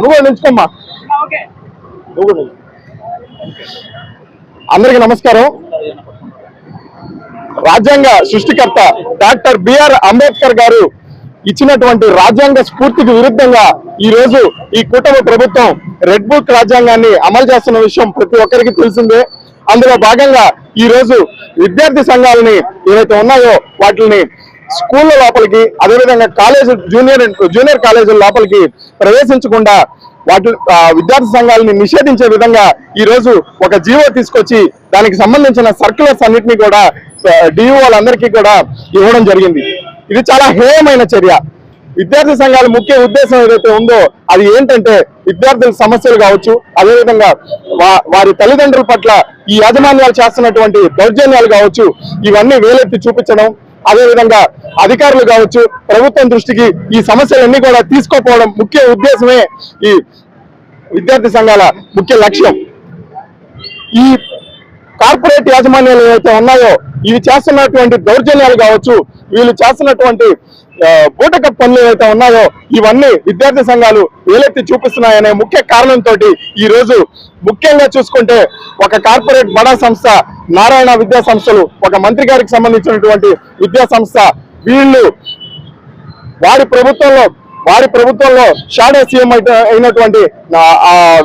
నువ్వు నిల్చుకోమ్మా. నువ్వు. అందరికీ నమస్కారం. రాజ్యాంగ సృష్టికర్త డాక్టర్ బిఆర్ అంబేద్కర్ గారు ఇచ్చినటువంటి రాజ్యాంగ స్ఫూర్తికి విరుద్ధంగా ఈ రోజు ఈ కూటమి ప్రభుత్వం రెడ్ బుక్ రాజ్యాంగాన్ని అమలు చేస్తున్న విషయం ప్రతి ఒక్కరికి తెలిసిందే. అందులో భాగంగా ఈ రోజు విద్యార్థి సంఘాలని ఏవైతే ఉన్నాయో వాటిని స్కూళ్ళ లోపలికి అదేవిధంగా కాలేజ్ జూనియర్ జూనియర్ కాలేజీల లోపలికి ప్రవేశించకుండా వాటి విద్యార్థి సంఘాలని నిషేధించే విధంగా ఈ రోజు ఒక జీవో తీసుకొచ్చి దానికి సంబంధించిన సర్క్యులర్స్ అన్నింటినీ కూడా డిఓలందరికీ కూడా ఇవ్వడం జరిగింది. ఇది చాలా హేయమైన చర్య. విద్యార్థి సంఘాల ముఖ్య ఉద్దేశం ఏదైతే ఉందో అది ఏంటంటే విద్యార్థుల సమస్యలు కావచ్చు అదేవిధంగా వా- వారి తల్లిదండ్రుల పట్ల ఈ యాజమాన్యాలు చేస్తున్నటువంటి దౌర్జన్యాలు కావచ్చు ఇవన్నీ వేలెత్తి చూపించడం అదేవిధంగా అధికారులు కావచ్చు ప్రభుత్వం దృష్టికి ఈ సమస్యలన్నీ కూడా తీసుకోపోవడం ముఖ్య ఉద్దేశమే ఈ విద్యార్థి సంఘాల ముఖ్య లక్ష్యం. ఈ ప్రైవేట్ యాజమాన్యాలు ఏవైతే ఉన్నాయో ఇవి చేస్తున్నటువంటి దౌర్జన్యాలు కావచ్చు వీళ్ళు చేస్తున్నటువంటి బూటక పనులు ఏవైతే ఉన్నాయో ఇవన్నీ విద్యార్థి సంఘాలు వేలెత్తి చూపిస్తున్నాయనే ముఖ్య కారణంతో ఈ రోజు ముఖ్యంగా చూసుకుంటే ఒక కార్పొరేట్ బడా సంస్థ నారాయణ విద్యా సంస్థలు ఒక మంత్రి గారికి సంబంధించినటువంటి విద్యా సంస్థ వీళ్ళు వారి ప్రభుత్వంలో వారి ప్రభుత్వంలో షాడో సీఎం అయితే- అయినటువంటి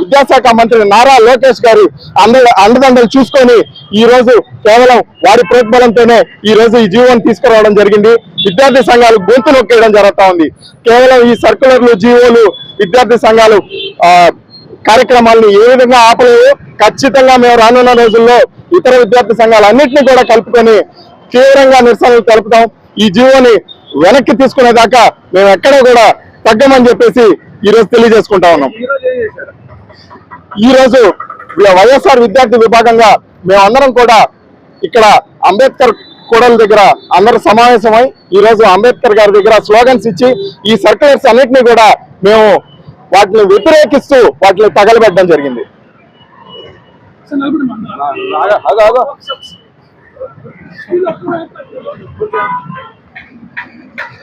విద్యాశాఖ మంత్రి నారా లోకేష్ గారి అండ అండదండలు చూసుకొని ఈ రోజు కేవలం వారి ప్రోత్బలంతోనే ఈ రోజు ఈ జీవోని తీసుకురావడం జరిగింది. విద్యార్థి సంఘాలు గొంతు నొక్కేయడం జరుగుతా ఉంది. కేవలం ఈ సర్కులర్లు జీవోలు విద్యార్థి సంఘాలు కార్యక్రమాలను ఏ విధంగా ఆపలేవు. ఖచ్చితంగా మేము రానున్న రోజుల్లో ఇతర విద్యార్థి సంఘాలన్నింటినీ కూడా కలుపుకొని తీవ్రంగా నిరసనలు తెలుపుతాం. ఈ జీవోని వెనక్కి తీసుకునేదాకా మేము ఎక్కడ కూడా తగ్గమని చెప్పేసి ఈ రోజు తెలియజేసుకుంటా ఉన్నాం. ఈ రోజు వైఎస్ఆర్ విద్యార్థి విభాగంగా మేమందరం కూడా ఇక్కడ అంబేద్కర్ కూడల దగ్గర అందరూ సమావేశమై ఈ రోజు అంబేద్కర్ గారి దగ్గర స్లోగన్స్ ఇచ్చి ఈ సర్క్యులర్స్ అన్నింటినీ కూడా మేము వాటిని వ్యతిరేకిస్తూ వాటిని తగలబెట్టడం జరిగింది.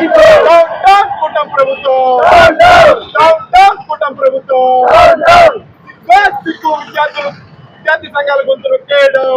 కూటం ప్రభుత్వం కూటం ప్రభుత్వం విద్యార్థి సంఘాల గొంతు నొక్కేయడం